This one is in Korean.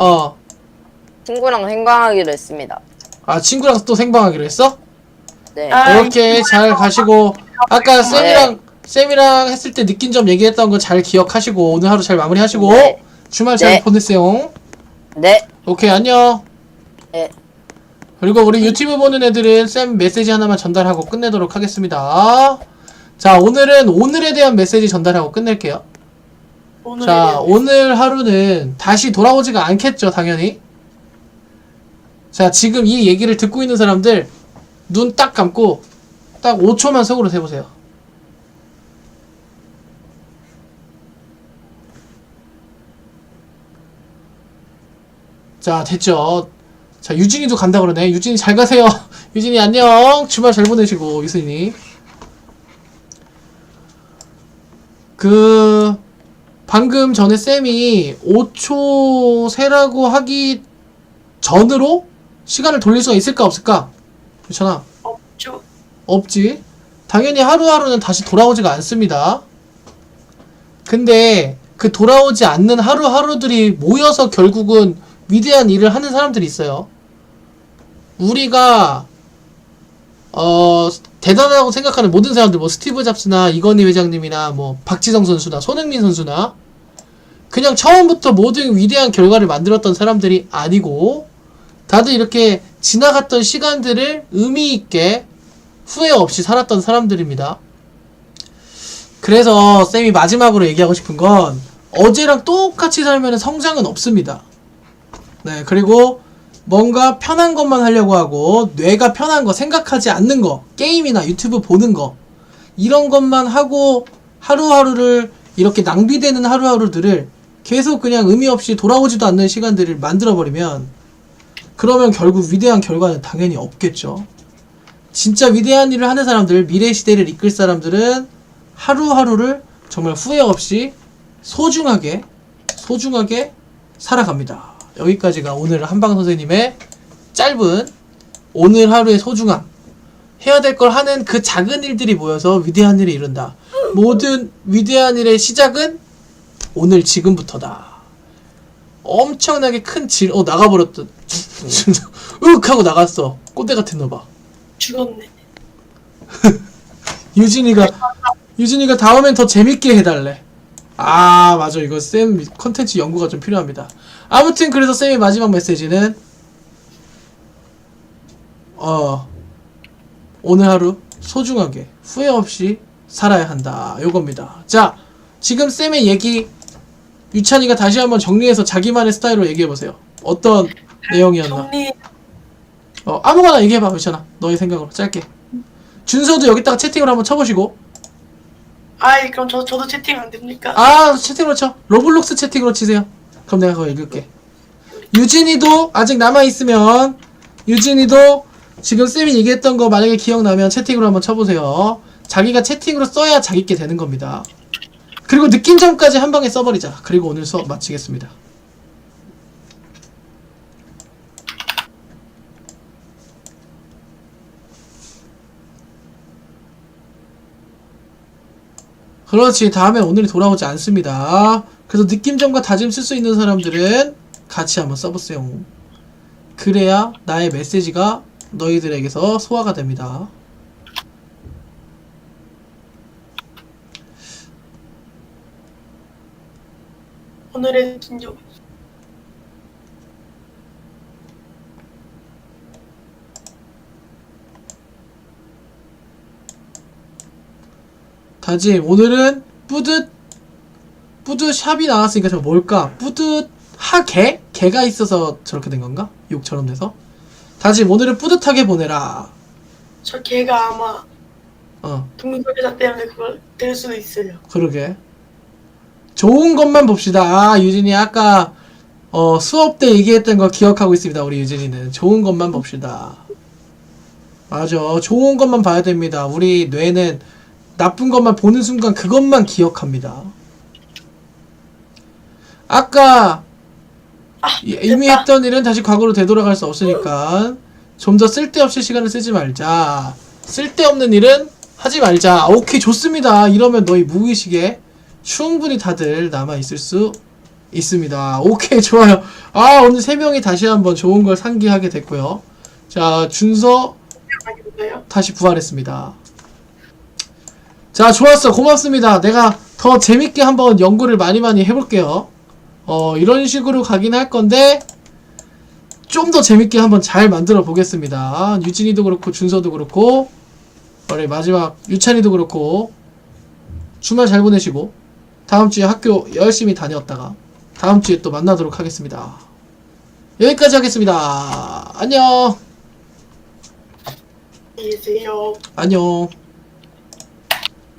어. 친구랑 행방하기로 했습니다. 아, 친구랑 또 생방하기로 했어? 네. 아, 오케이, 잘 가시고. 아까 쌤이랑, 쌤이랑 했을 때 느낀 점 얘기했던 거 잘 기억하시고, 오늘 하루 잘 마무리하시고, 네. 주말 잘 네. 보내세요. 네. 오케이, 안녕. 네. 그리고 우리 유튜브 보는 애들은 쌤 메시지 하나만 전달하고 끝내도록 하겠습니다. 자, 오늘은 오늘에 대한 메시지 전달하고 끝낼게요. 오늘 자, 오늘 하루는 다시 돌아오지가 않겠죠, 당연히. 자, 지금 이 얘기를 듣고 있는 사람들, 눈 딱 감고, 딱 5초만 속으로 세보세요. 자, 됐죠. 자, 유진이도 간다 그러네. 유진이 잘 가세요. 유진이 안녕. 주말 잘 보내시고, 유진이. 그, 방금 전에 쌤이 5초 세라고 하기 전으로 시간을 돌릴 수가 있을까 없을까? 그렇잖아. 없죠. 없지. 당연히 하루하루는 다시 돌아오지가 않습니다. 근데 그 돌아오지 않는 하루하루들이 모여서 결국은 위대한 일을 하는 사람들이 있어요. 우리가 어 대단하다고 생각하는 모든 사람들 뭐 스티브 잡스나 이건희 회장님이나 뭐 박지성 선수나 손흥민 선수나 그냥 처음부터 모든 위대한 결과를 만들었던 사람들이 아니고 다들 이렇게 지나갔던 시간들을 의미 있게 후회 없이 살았던 사람들입니다. 그래서 쌤이 마지막으로 얘기하고 싶은 건 어제랑 똑같이 살면 성장은 없습니다. 네, 그리고 뭔가 편한 것만 하려고 하고 뇌가 편한 거 생각하지 않는 거 게임이나 유튜브 보는 거 이런 것만 하고 하루하루를 이렇게 낭비되는 하루하루들을 계속 그냥 의미 없이 돌아오지도 않는 시간들을 만들어 버리면 그러면 결국 위대한 결과는 당연히 없겠죠. 진짜 위대한 일을 하는 사람들, 미래 시대를 이끌 사람들은 하루하루를 정말 후회 없이 소중하게, 소중하게 살아갑니다. 여기까지가 오늘 한방 선생님의 짧은 오늘 하루의 소중함. 해야 될 걸 하는 그 작은 일들이 모여서 위대한 일을 이룬다. 모든 위대한 일의 시작은 오늘 지금부터다. 엄청나게 큰 질, 어, 나가버렸다. 으윽! 하고 나갔어. 꼰대 같은 너 봐. 죽었네. 유진이가 유진이가 다음엔 더 재밌게 해달래. 아 맞아 이거 쌤 컨텐츠 연구가 좀 필요합니다. 아무튼 그래서 쌤의 마지막 메시지는 어 오늘 하루 소중하게 후회 없이 살아야 한다 요겁니다. 자 지금 쌤의 얘기 유찬이가 다시 한번 정리해서 자기만의 스타일로 얘기해 보세요. 어떤 내용이었나? 정리 어 아무거나 얘기해 봐 유찬아 너의 생각으로 짧게. 준서도 여기다가 채팅을 한번 쳐보시고 아이 그럼 저 저도 채팅 안 됩니까? 아 채팅으로 쳐 로블록스 채팅으로 치세요 그럼 내가 그거 읽을게. 유진이도 아직 남아있으면 유진이도 지금 쌤이 얘기했던 거 만약에 기억나면 채팅으로 한번 쳐보세요. 자기가 채팅으로 써야 자기께 되는 겁니다. 그리고 느낀 점까지 한 방에 써버리자. 그리고 오늘 수업 마치겠습니다. 그렇지. 다음에 오늘이 돌아오지 않습니다. 그래서 느낌점과 다짐 쓸 수 있는 사람들은 같이 한번 써보세요. 그래야 나의 메시지가 너희들에게서 소화가 됩니다. 오늘의 진정. 다짐. 오늘은 뿌듯, 뿌듯 샵이 나왔으니까 저 뭘까? 뿌듯하게? 개가 있어서 저렇게 된 건가? 욕처럼 돼서? 다짐. 오늘은 뿌듯하게 보내라. 저 걔가 아마 어. 동물회사 때문에 그걸 될 수도 있어요. 그러게. 좋은 것만 봅시다. 아, 유진이 아까 어, 수업 때 얘기했던 거 기억하고 있습니다. 우리 유진이는. 좋은 것만 봅시다. 맞아. 좋은 것만 봐야 됩니다. 우리 뇌는 나쁜 것만 보는 순간 그것만 기억합니다. 아까 이- 이미 됐다. 했던 일은 다시 과거로 되돌아갈 수 없으니까 좀 더 쓸데없이 시간을 쓰지 말자. 쓸데없는 일은 하지 말자. 오케이, 좋습니다. 이러면 너희 무의식에 충분히 다들 남아 있을 수 있습니다. 오케이, 좋아요. 아, 오늘 세 명이 다시 한번 좋은 걸 상기하게 됐고요. 자, 준서? 다시 부활했습니다. 자, 좋았어. 고맙습니다. 내가 더 재밌게 한번 연구를 많이 많이 해볼게요. 어, 이런 식으로 가긴 할 건데, 좀 더 재밌게 한번 잘 만들어 보겠습니다. 유진이도 그렇고, 준서도 그렇고, 우리 마지막 유찬이도 그렇고, 주말 잘 보내시고, 다음 주에 학교 열심히 다녔다가, 다음 주에 또 만나도록 하겠습니다. 여기까지 하겠습니다. 안녕! 안녕히 계세요. 안녕.